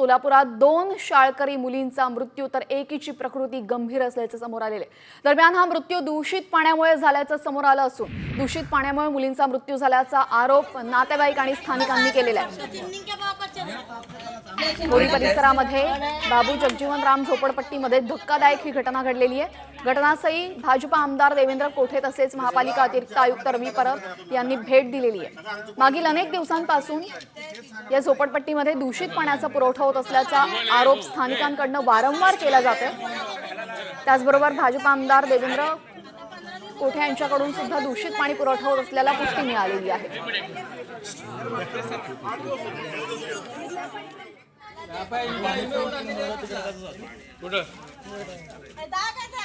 सोलापुरात दोन शाळकरी मुलींचा मृत्यू तर एकीची प्रकृती गंभीर असल्याचं समोर आलेले दरम्यान हा मृत्यू दूषित पाण्यामुळे झाल्याचं समोर आलं असून दूषित पाण्यामुळे मुलींचा मृत्यू झाल्याचा आरोप नातेवाईक आणि स्थानिकांनी केलेला आहे. होळी परिसरामध्ये बाबू जगजीवन राम झोपडपट्टीमध्ये धक्कादायक ही घटना घडलेली आहे. घटनास्थळी भाजपा आमदार देवेंद्र कोठे तसेच महापालिका अतिरिक्त आयुक्त रवी परब यांनी भेट दिलेली आहे. मागील अनेक दिवसांपासून या झोपडपट्टीमध्ये दूषित पाण्याचा पुरवठा होत असल्याचा आरोप स्थानिकांकडनं वारंवार केला जातोय. त्याचबरोबर भाजपा आमदार देवेंद्र कोठे यांच्याकडून सुद्धा दूषित पाणी पुरवठा होत असल्याला पुष्टी मिळालेली आहे.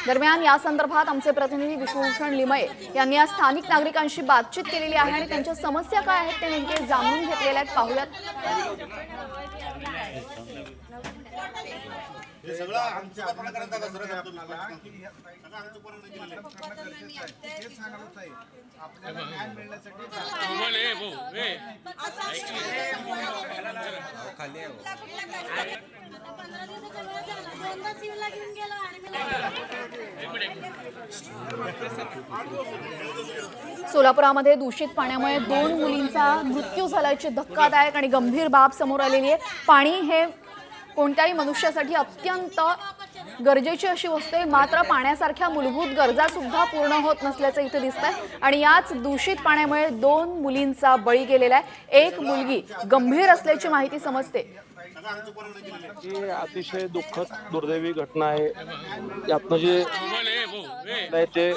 दरम्यान या संदर्भात आमचे प्रतिनिधी विष्णुभूषण लिमये यांनी या स्थानिक नागरिकांशी बातचीत केलेली आहे आणि त्यांच्या समस्या काय आहेत ते नेमके जाणून घेतलेल्या आहेत. पाहूयात. हे सगळं आमच्या केलेलं आहे. सोलापुरामध्ये दूषित पाण्यामुळे दोन मुलींचा मृत्यू झाल्याची धक्कादायक आणि गंभीर बाब समोर आलेली आहे. पाणी हे कोणत्याही मनुष्यासाठी अत्यंत गरजेची अशी वस्तू आहे मात्र पाण्यासारख्या मूलभूत गरजा सुद्धा पूर्ण होत नसल्याचं इथे दिसत आहे आणि याच दूषित पाण्यामुळे दोन मुलींचा बळी गेलेला आहे. एक मुलगी गंभीर असल्याची माहिती समजते. ही अतिशय दुःखद दुर्दैवी घटना आहे. यातनं जे ते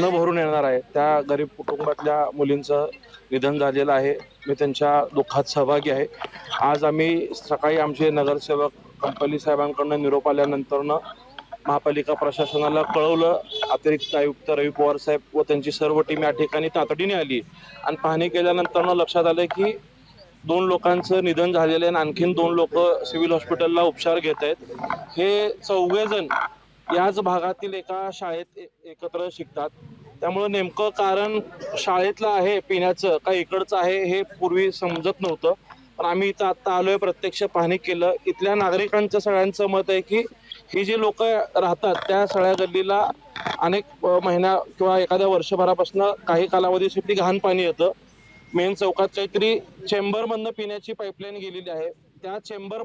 न भरून येणार आहे. त्या गरीब कुटुंबातल्या मुलींचं निधन झालेलं आहे. मी त्यांच्या दुःखात सहभागी आहे. आज आम्ही सकाळी आमचे नगरसेवक कंपनी साहेबांकडनं निरोप आल्यानंतरनं महापालिका प्रशासनाला कळवलं. अतिरिक्त आयुक्त रवी पवार साहेब व त्यांची सर्व टीम या ठिकाणी तातडीने आली. आणि पाहणी केल्यानंतरनं लक्षात आलं की दोन लोकांचं निधन झालेलं आहे आणि आणखीन दोन लोक सिव्हिल हॉस्पिटलला उपचार घेत आहेत. हे चौघेजण याच भागातील एका शाळेत एकत्र शिकतात. त्यामुळं नेमकं कारण शाळेतलं आहे पिण्याचं का इकडचं आहे हे पूर्वी समजत नव्हतं. पण आम्ही इथं आता आलोय प्रत्यक्ष पाहणी केलं. इथल्या नागरिकांचं सगळ्यांचं मत आहे की ही जी लोक राहतात त्या सगळ्या गल्लीला अनेक महिन्या किंवा एखाद्या वर्षभरापासून काही कालावधीसाठी घाण पाणी येतं. मेन चौकात काहीतरी चेंबरमधनं पिण्याची पाईपलाईन गेलेली आहे. त्या चेंबर